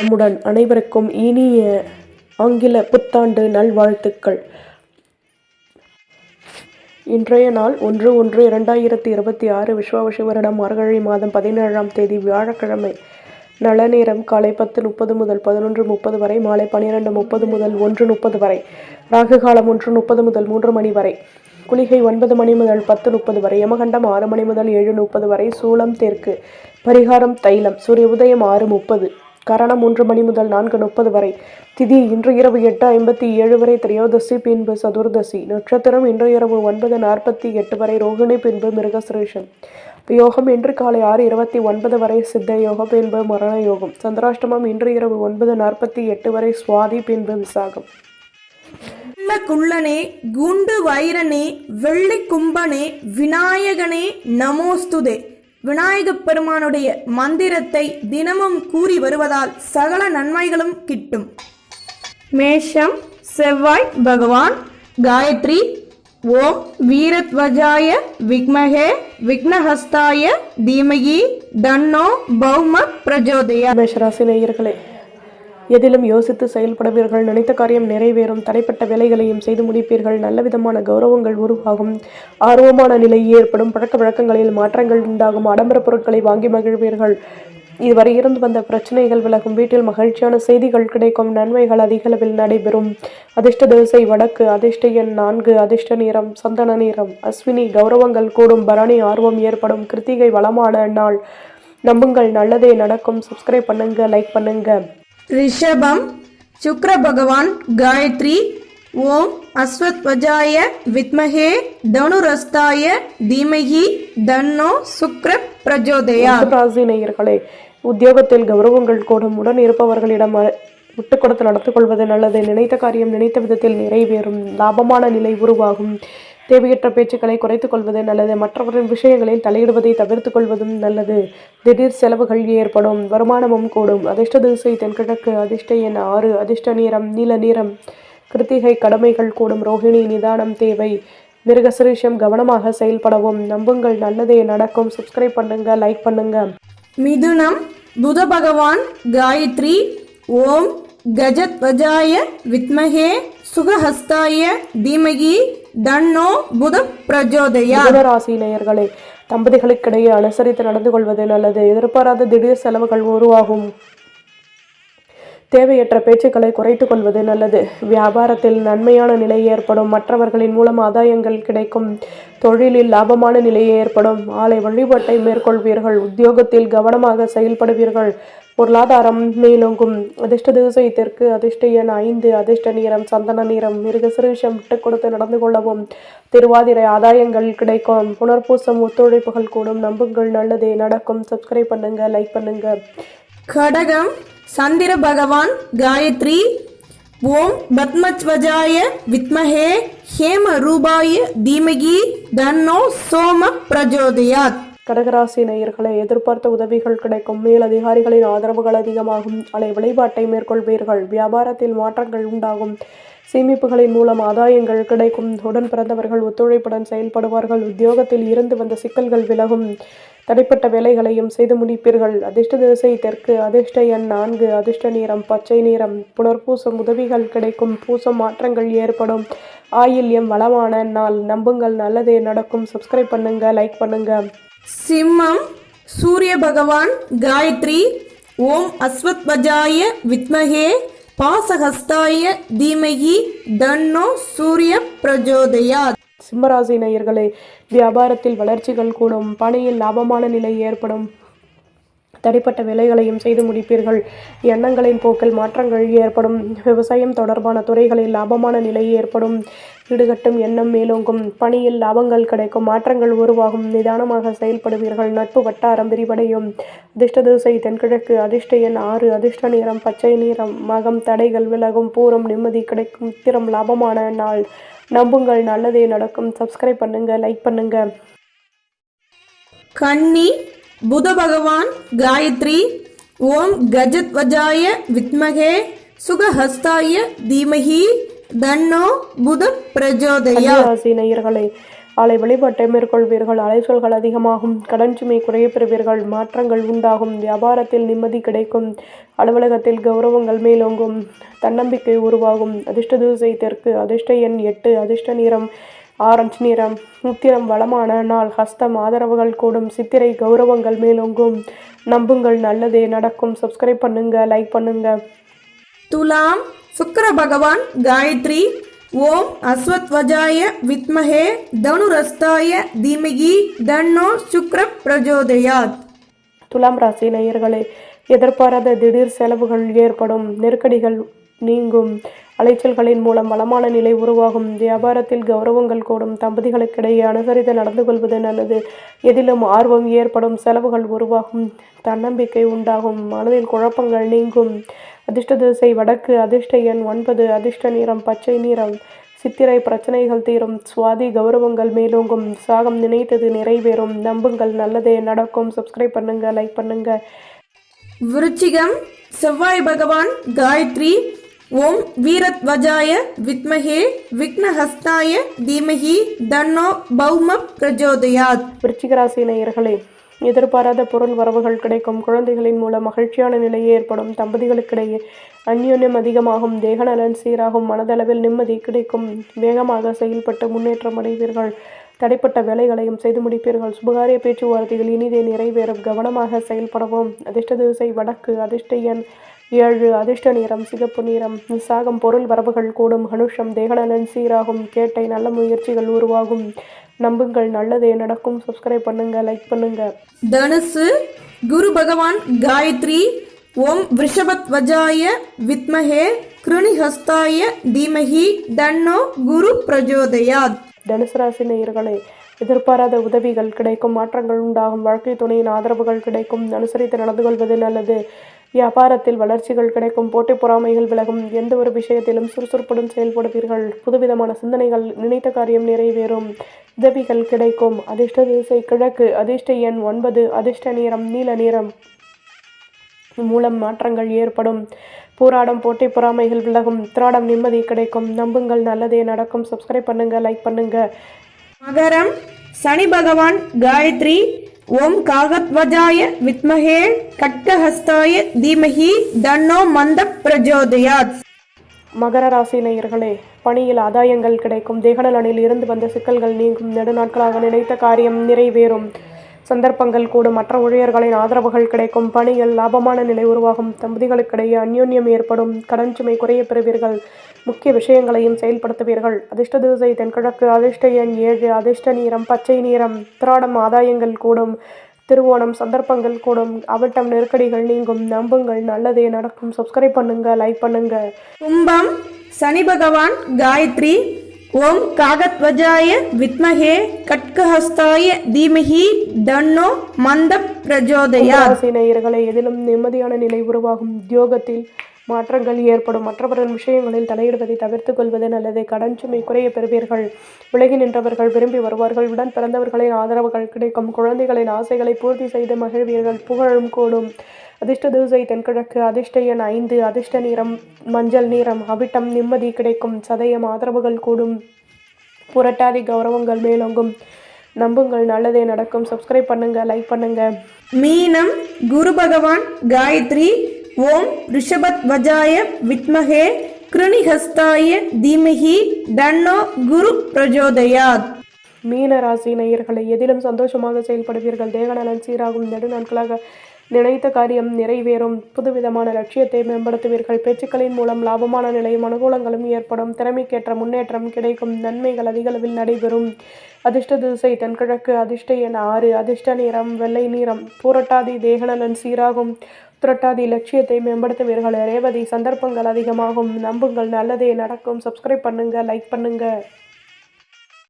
நம்முடன் அனைவருக்கும் இனிய ஆங்கில புத்தாண்டு நல்வாழ்த்துக்கள். இன்றைய நாள் ஒன்று ஒன்று இரண்டாயிரத்தி இருபத்தி ஆறு விஸ்வாவசி வருடம் மார்கழி மாதம் பதினேழாம் தேதி வியாழக்கிழமை. நல்ல நேரம் காலை பத்து முப்பது முதல் பதினொன்று முப்பது வரை மாலை பன்னிரெண்டு முப்பது முதல் ஒன்று முப்பது வரை ராகு காலம் ஒன்று முப்பது முதல் மூன்று மணி வரை குளிகை ஒன்பது மணி முதல் பத்து முப்பது வரை யமகண்டம் ஆறு மணி முதல் ஏழு முப்பது வரை சூளம் தெற்கு பரிகாரம் தைலம் சூரிய உதயம் ஆறு முப்பது. கரணம் மூன்று மணி முதல் நான்கு முப்பது வரை. திதி இன்று இரவு எட்டு ஐம்பத்தி ஏழு வரை திரையோதசி பின்பு சதுர்தசி. நட்சத்திரம் இன்று இரவு ஒன்பது நாற்பத்தி எட்டு வரை ரோகிணி பின்பு மிருகசுரேஷன் யோகம் இன்று காலை ஆறு இருபத்தி ஒன்பது வரை சித்த யோகம் பின்பு மரண யோகம். சந்திராஷ்டமம் இன்று இரவு ஒன்பது நாற்பத்தி எட்டு வரை சுவாதி பின்பு விசாகம். குள்ளனே குண்டு வைரனே வெள்ளி கும்பனே விநாயகனே நமோஸ்துதே. விநாயகப் பெருமானுடைய மந்திரத்தை தினமும் கூறி வருவதால் சகல நன்மைகளும் கிட்டும். மேஷம் செவ்வாய் பகவான் காயத்ரி ஓம் வீரத்வஜாய விக்மகே விக்னஹஸ்தாய தீமகி தன்னோ பௌம பிரஜோதயா. மேஷராசி நேயர்களே எதிலும் யோசித்து செயல்படுவீர்கள். நினைத்த காரியம் நிறைவேறும். தடைப்பட்ட வேலைகளையும் செய்து முடிப்பீர்கள். நல்ல விதமான கௌரவங்கள் உருவாகும். ஆர்வமான நிலை ஏற்படும். பழக்க வழக்கங்களில் மாற்றங்கள் உண்டாகும். ஆடம்பர பொருட்களை வாங்கி மகிழ்வீர்கள். இதுவரை இருந்து வந்த பிரச்சனைகள் விலகும். வீட்டில் மகிழ்ச்சியான செய்திகள் கிடைக்கும். நன்மைகள் அதிகளவில் நடைபெறும். அதிர்ஷ்ட திசை வடக்கு அதிர்ஷ்ட எண் நான்கு அதிர்ஷ்ட நிறம் சந்தன நிறம். அஸ்வினி கௌரவங்கள் கூடும். பரணி ஆர்வம் ஏற்படும். கிருத்திகை வளமான நாள். நம்புங்கள். நல்லதே நடக்கும். சப்ஸ்கிரைப் பண்ணுங்க லைக் பண்ணுங்கள் ரிஷபம் சுக்ர பகவான் காயத்ரி ஓம் அஸ்வத்வஜாய வித்மகே தனுரஸ்தாய தீமகி தன்னோ சுக்ர பிரஜோதயா. ராசி நேயர்களே உத்தியோகத்தில் கௌரவங்கள் கூடும் உடன் இருப்பவர்களிடம் விட்டு கொடுத்து நடந்து கொள்வது நல்லது. நினைத்த காரியம் நினைத்த விதத்தில் நிறைவேறும். லாபமான நிலை உருவாகும். தேவையற்ற பேச்சுக்களை குறைத்துக் கொள்வது நல்லது. மற்றவரின் விஷயங்களில் தலையிடுவதை தவிர்த்துக் கொள்வதும் நல்லது. திடீர் செலவுகள் ஏற்படும் வருமானமும் கூடும். அதிர்ஷ்ட திசை தென்கிழக்கு அதிர்ஷ்ட எண் ஆறு. அதிர்ஷ்ட நீரம் நீல நீரம் கிருத்திகை கடமைகள் கூடும். ரோஹிணி நிதானம் தேவை. மிருகசிரீஷம் கவனமாக செயல்படவும். நம்புங்கள். நல்லதே நடக்கும். சப்ஸ்கிரைப் பண்ணுங்க. லைக் பண்ணுங்க. மிதுனம் புத பகவான் காயத்ரி ஓம் கஜத்வஜாய வித்மகே சுகஹஸ்தாய தீமகி தன்னோ புத பிரஜோதயா ராசி நேயர்களே தம்பதிகளுக்கிடையே அனுசரித்து நடந்து கொள்வது நல்லது. எதிர்பாராத திடீர் செலவுகள் உருவாகும். தேவையற்ற பேச்சுக்களை குறைத்துக் கொள்வது நல்லது. வியாபாரத்தில் நன்மையான நிலை ஏற்படும். மற்றவர்களின் மூலம் ஆதாயங்கள் கிடைக்கும். தொழிலில் லாபமான நிலை ஏற்படும். ஆலை வழிபாட்டை மேற்கொள்வீர்கள். உத்தியோகத்தில் கவனமாக செயல்படுவீர்கள். பொருளாதாரம் மேலோங்கும். அதிர்ஷ்ட திசை தெற்கு அதிர்ஷ்ட எண் ஐந்து அதிர்ஷ்ட நீரம் சந்தன நீரம் மிருகசிரீஷம் விட்டு கொடுத்து நடந்து கொள்ளவும் திருவாதிரை ஆதாயங்கள் கிடைக்கும். புனர்பூசம் ஒத்துழைப்புகள் கூடும். நம்புங்கள் நல்லதே நடக்கும். சப்ஸ்கிரைப் பண்ணுங்க லைக் பண்ணுங்க. கடகம் சந்திர பகவான் காயத்ரி ஓம் பத்மத்வஜாய வித்மஹே ஹேம ரூபாய தீமகி தன்னோ சோம பிரஜோதயாத். கடகராசி நேயர்களை எதிர்பார்த்த உதவிகள் கிடைக்கும். மேல் அதிகாரிகளின் ஆதரவுகள் அதிகமாகும். அலை வழிபாட்டை மேற்கொள்வீர்கள். வியாபாரத்தில் மாற்றங்கள் உண்டாகும். சேமிப்புகளின் மூலம் ஆதாயங்கள் கிடைக்கும். உடன் பிறந்தவர்கள் ஒத்துழைப்புடன் செயல்படுவார்கள். உத்தியோகத்தில் இருந்து வந்த சிக்கல்கள் விலகும். தடைப்பட்ட வேலைகளையும் செய்து முடிப்பீர்கள். அதிர்ஷ்ட திசை தெற்கு அதிர்ஷ்ட எண் நான்கு அதிர்ஷ்ட நேரம் பச்சை நிறம். புனர்பூசம் உதவிகள் கிடைக்கும். பூசம் மாற்றங்கள் ஏற்படும். ஆயில்யம் வளமான நாள். நம்புங்கள். நல்லதே நடக்கும். சப்ஸ்கிரைப் பண்ணுங்கள் லைக் பண்ணுங்கள் சிம்மம் சூரிய பகவான் காயத்ரி ஓம் அஸ்வத்வஜாய வித்மகே பாசஹஸ்தாய தீமகி தன்னோ சூரிய பிரஜோதயா சிம்மராசி நேயர்களே வியாபாரத்தில் வளர்ச்சிகள் கூடும் பணியில் லாபமான நிலை ஏற்படும். தடைப்பட்ட வேலைகளையும் செய்து முடிப்பீர்கள். எண்ணங்களின் போக்கில் மாற்றங்கள் ஏற்படும். விவசாயம் தொடர்பான துறைகளில் லாபமான நிலை ஏற்படும். ஈடுகட்டும் எண்ணம் மேலோங்கும். பணியில் லாபங்கள் கிடைக்கும். மாற்றங்கள் உருவாகும். நிதானமாக செயல்படுவீர்கள். நட்பு வட்டாரம் விரிவடையும். அதிர்ஷ்ட திசை தென்கிழக்கு. அதிர்ஷ்ட எண் ஆறு. அதிர்ஷ்ட நிறம் பச்சை நிறம். மகம் தடைகள் விலகும். பூரம் நிம்மதி கிடைக்கும். திறம் லாபமான நாள். நம்புங்கள். நல்லதே நடக்கும். சப்ஸ்கிரைப் பண்ணுங்க. லைக் பண்ணுங்க. கன்னி புத பகவான் காயத்ரி ஓம் கஜத்வஜாய வித்மகே சுகஹஸ்தாய தீமகி. தன்னோ புத பிரஜோதயா. நேயர்களே ஆலை வழிபாட்டை மேற்கொள்வீர்கள். அலைச்சல்கள் அதிகமாகும். கடன் சுமை குறைய பெறுவீர்கள். மாற்றங்கள் உண்டாகும். வியாபாரத்தில் நிம்மதி கிடைக்கும். அலுவலகத்தில் கௌரவங்கள் மேலோங்கும். தன்னம்பிக்கை உருவாகும். அதிர்ஷ்ட தூசை தெற்கு அதிர்ஷ்ட எண் எட்டு அதிர்ஷ்ட நிறம் ஆரஞ்சு நிறம் முத்திரம் வளமான நாள் ஹஸ்தம் ஆதரவுகள் கூடும் சித்திரை கௌரவங்கள் மேலோங்கும். நம்புங்கள் நல்லதே நடக்கும். சப்ஸ்கிரைப் பண்ணுங்க லைக் பண்ணுங்க. துலாம் சுக்கர பகவான் காயத்ரி ஓம் அஸ்வத்வஜாய வித்மஹே தனுரஸ்தாய தீமகி தன்னோ சுக்ர பிரஜோதயாத். துலாம் ராசி நேயர்களே எதிர்பாராத திடீர் செலவுகள் ஏற்படும் நெருக்கடிகள் நீங்கும் அலைச்சல்களின் மூலம் வளமான நிலை உருவாகும் வியாபாரத்தில் கௌரவங்கள் கூடும் தம்பதிகளுக்கிடையே அனுசரித்து நடந்து கொள்வது நல்லது. எதிலும் ஆர்வம் ஏற்படும் செலவுகள் உருவாகும் தன்னம்பிக்கை உண்டாகும் மனதில் குழப்பங்கள் நீங்கும். அதிர்ஷ்ட திசை வடக்கு அதிர்ஷ்ட எண் ஒன்பது அதிர்ஷ்ட நிறம் பச்சை நிறம். சித்திரை பிரச்சனைகள் தீரும் சுவாதி கௌரவங்கள் மேலோங்கும். சாகம் நினைத்தது நிறைவேறும் நம்புங்கள் நல்லதே நடக்கும். சப்ஸ்கிரைப் பண்ணுங்க லைக் பண்ணுங்க. விருச்சிகம் செவ்வாய் பகவான் காயத்ரி ஓம் வீரத்வஜாய வித்மஹே விக்னஹஸ்தாய தீமஹி தன்னோ பௌம பிரஜோதயாத். விருச்சிக ராசி நேயர்களே எதிர்பாராத பொருள் வரவுகள் கிடைக்கும். குழந்தைகளின் மூலம் மகிழ்ச்சியான நிலை ஏற்படும். தம்பதிகளுக்கிடையே அந்யோன்யம் அதிகமாகும். தேகநலன் சீராகும். மனதளவில் நிம்மதி கிடைக்கும். வேகமாக செயல்பட்டு முன்னேற்றம் அடைவீர்கள். தடைப்பட்ட வேலைகளையும் செய்து முடிப்பீர்கள். சுபகாரிய பேச்சுவார்த்தைகள் இனிதே நிறைவேறும். கவனமாக செயல்படவும். அதிர்ஷ்ட திசை வடக்கு. அதிர்ஷ்ட எண் ஏழு. அதிர்ஷ்ட நிறம் சிகப்பு நிறம். நிசாகம். பொருள் வரவுகள் கூடும். அனுஷம் தேகநலன் சீராகும். கேட்டை. நல்ல முயற்சிகள் உருவாகும். நம்புங்கள். நல்லதே நடக்கும். சப்ஸ்கிரைப் பண்ணுங்க லைக் பண்ணுங்க. தனுசு குரு பகவான் காயத்ரி ஓம் விஷபத்வஜாய வித்மஹே கிருணிஹஸ்தாய தீமஹி தன்னோ குரு பிரஜோதயாத். தனுசு ராசி நேயர்களே எதிர்பாராத உதவிகள் கிடைக்கும் மாற்றங்கள் உண்டாகும் வாழ்க்கை துணையின் ஆதரவுகள் கிடைக்கும். அனுசரித்து நடந்து கொள்வது நல்லது. வியாபாரத்தில் வளர்ச்சிகள் கிடைக்கும் போட்டி பொறாமைகள் விலகும் எந்த ஒரு விஷயத்திலும் சுறுசுறுப்புடன் செயல்படுவீர்கள். புதுவிதமான சிந்தனைகள் நினைத்த காரியம் நிறைவேறும் உதவிகள் கிடைக்கும். அதிர்ஷ்ட திசை கிழக்கு அதிர்ஷ்ட எண் ஒன்பது அதிர்ஷ்ட நேரம் நீல நிறம் மூலம் மாற்றங்கள் ஏற்படும். போராடம் போட்டி பொறாமைகள் விலகும் திராடம் நிம்மதி கிடைக்கும். நம்புங்கள் நல்லதே நடக்கும். சப்ஸ்கிரைப் பண்ணுங்க லைக் பண்ணுங்க. மகரம் சனி பகவான் காயத்ரி ஓம் காகத்வஜாய வித்மகே கட்கஹஸ்தாய தீமஹி தன்னோ மந்த பிரஜோதயாத். மகர ராசி நேயர்களே பணியில் ஆதாயங்கள் கிடைக்கும். தேகநலனில் இருந்து வந்த சிக்கல்கள் நீங்கும். நெடுநாட்களாக நினைத்த காரியம் நிறைவேறும். சந்தர்ப்பங்கள் கூடும். மற்ற ஊழியர்களின் ஆதரவுகள் கிடைக்கும். பணியில் லாபமான நிலை உருவாகும். தம்பதிகளுக்கிடையே அந்யோன்யம் ஏற்படும். கடன் சுமை குறைய பெறுவீர்கள். முக்கிய விஷயங்களையும் செயல்படுத்துவீர்கள். அதிர்ஷ்ட திசை தென்கிழக்கு. அதிர்ஷ்ட எண் ஏழு. அதிர்ஷ்ட நீரம் பச்சை நீரம் திராடம் ஆதாயங்கள் கூடும். திருவோணம் சந்தர்ப்பங்கள் கூடும். அவட்டம் நெருக்கடிகள் நீங்கும். நம்புங்கள். நல்லதே நடக்கும். சப்ஸ்கிரைப் பண்ணுங்க. லைக் பண்ணுங்க. கும்பம் சனி பகவான் காயத்ரி ஓம் காகத்வஜாய வித்மஹே கட்கஹஸ்தாய தீமஹி தன்னோ மந்த பிரஜோதயா ராசி நேயர்களை எதிலும் நிம்மதியான நிலை உருவாகும் உத்தியோகத்தில் மாற்றங்கள் ஏற்படும். மற்றவர்கள் விஷயங்களில் தலையிடுவதை தவிர்த்து கொள்வது நல்லது. கடன் சுமை குறைய பெறுவீர்கள். விலகி நின்றவர்கள் விரும்பி வருவார்கள். உடன் பிறந்தவர்களின் ஆதரவுகள் கிடைக்கும். குழந்தைகளின் ஆசைகளை பூர்த்தி செய்து மகிழ்வீர்கள். புகழும் கூடும். அதிர்ஷ்ட தூசை தென்கிழக்கு. அதிர்ஷ்ட எண் ஐந்து. அதிர்ஷ்ட நிறம் மஞ்சள் நிறம். அவிட்டம் நிம்மதி கிடைக்கும். சதயம் ஆதரவுகள் கூடும். புரட்டாதி கௌரவங்கள் மேலோங்கும். நம்புங்கள். நல்லதே நடக்கும். சப்ஸ்கிரைப் பண்ணுங்க. லைக் பண்ணுங்க. மீனம் குரு பகவான் காயத்ரி ஓம் ரிஷபத் வித்மகே கிருணிஹஸ்தாய தீமகி தன்னோ குரு பிரஜோதயாத். மீன ராசி நேயர்களை எதிலும் சந்தோஷமாக செயல்படுவீர்கள். தேகநலன் சீராகும் நெடுநாட்களாக நினைத்த காரியம் நிறைவேறும். புதுவிதமான லட்சியத்தை மேம்படுத்துவீர்கள். பேச்சுக்களின் மூலம் லாபமான நிலையும் அனுகூலங்களும் ஏற்படும். திறமைக்கேற்ற முன்னேற்றம் கிடைக்கும். நன்மைகள் அதிகளவில் நடைபெறும். அதிர்ஷ்ட திசை தென்கிழக்கு அதிர்ஷ்ட எண் ஆறு. அதிர்ஷ்ட நிறம் வெள்ளை நிறம் பூரட்டாதி தேகநலன் சீராகும். துரட்டாதி லட்சியத்தை மேம்படுத்துவீர்கள். ரேவதி சந்தர்ப்பங்கள் அதிகமாகும். நம்புங்கள். நல்லதே நடக்கும். சப்ஸ்கிரைப் பண்ணுங்கள் லைக் பண்ணுங்கள்